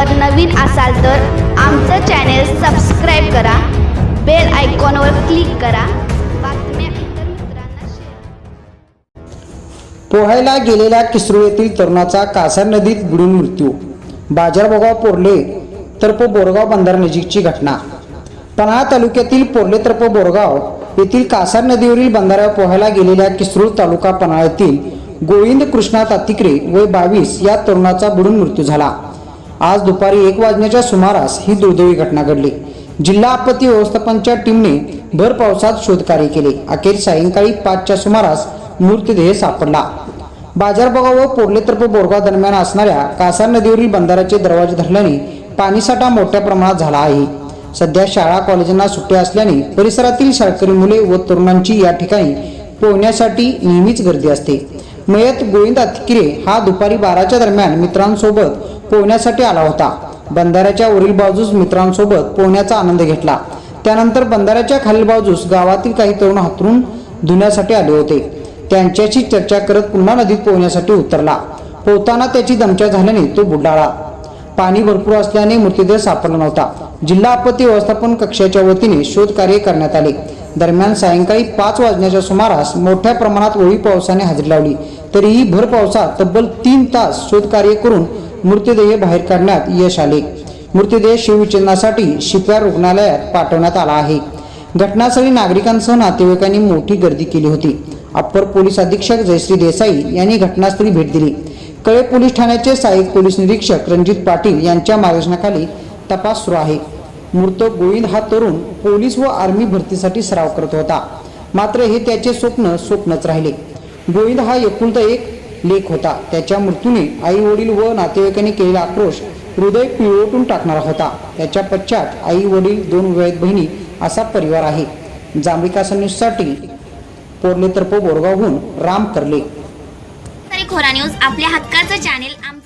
चॅनलवर नवीन असाल तर आमचं चॅनेल सबस्क्राईब करा. बेल आयकॉनवर क्लिक करा. पोहायला गेलेल्या किसरू येथील तरुणाचा कासार नदीत बुडून मृत्यू. बाजारबोगाव पोर्ले तर्फ बोरगाव बंधार नजीकची घटना. पन्हाळा तालुक्यातील पोर्ले तर्फ बोरगाव येथील कासार नदीवरील बंधाऱ्यावर पोहायला गेलेल्या किसरूळ तालुका पन्हाळा येथील गोविंद कृष्णा तातिकरे वय बावीस या तरुणाचा बुडून मृत्यू झाला. आज दुपारी एक वाजण्याच्या सुमारास ही दुर्दैवी घटना घडली. जिल्हा आपत्ती व्यवस्थापनच्या टीमने भर पावसात शोधकार्य केले. अखेर सायंकाळी पाचच्या सुमारास मृतदेह सापडला. बाजारबगाव व पोर्लेतर्फ बोरगाव दरम्यान असणाऱ्या कासार नदीवरील बंधाऱ्याचे दरवाजे धरल्याने पाणीसाठा मोठ्या प्रमाणात झाला आहे. सध्या शाळा कॉलेजांना सुट्ट्या असल्याने परिसरातील शाळकरी मुले व तरुणांची या ठिकाणी पोहण्यासाठी नेहमीच गर्दी असते. मयत गोविंद अतकिरे हा दुपारी बाराच्या दरम्यान मित्रांसोबत पोहण्यासाठी आला होता. बंधाऱ्याच्या वरील बाजूस मित्रांसोबत पोहण्याचा आनंद घेतला. त्यानंतर बंधाऱ्याच्या खालील बाजूस गावातील काही तरुण हातरून धुण्यासाठी आले होते. त्यांच्याशी चर्चा करत पुन्हा नदीत पोहण्यासाठी उतरला. पोहताना त्याची दमच्या झाल्याने तो बुडाळा. पाणी भरपूर असल्याने मृतदेह सापडला नव्हता. जिल्हा आपत्ती व्यवस्थापन कक्षाच्या वतीने शोध कार्य करण्यात आले. दरम्यान सायंकाळी पाच वाजण्याच्या सुमारास मोठ्या प्रमाणात ओळी पावसाने हजेरी लावली. तरीही भर पावसात तब्बल तीन तास शोध कार्य करून मृतदेह बाहेर काढण्यात यश आले. मृतदेह शिवविच्छेदनासाठी शिप्या रुग्णालयात पाठवण्यात आला आहे. घटनास्थळी नागरिकांसह नातेवाईकांनी मोठी गर्दी केली होती. अप्पर पोलीस अधीक्षक जयश्री देसाई यांनी घटनास्थळी भेट दिली. कळे पोलीस ठाण्याचे सहाय्यक पोलीस निरीक्षक रणजित पाटील यांच्या मार्गदर्शनाखाली तपास सुरू आहे. मृत गोविंद हा तरुण पोलीस व आर्मी भरतीसाठी सराव करत होता. मात्र हे त्याचे स्वप्न स्वप्नच राहिले. गोविंद हा एकुलता एक लेख होता. त्याच्या मृत्यूने आई वडील व नातेवाईकांनी केलेला आक्रोश हृदय पिळवटून टाकणारा होता. त्याच्या पश्चात आई वडील दोन विवाहित बहिणी असा परिवार आहे. जांभिका न्यूजसाठी पोरले पोर्लेतर्फ बोरगावहून राम करले. खोरा न्यूज आपल्या हक्काचं चॅनेल आम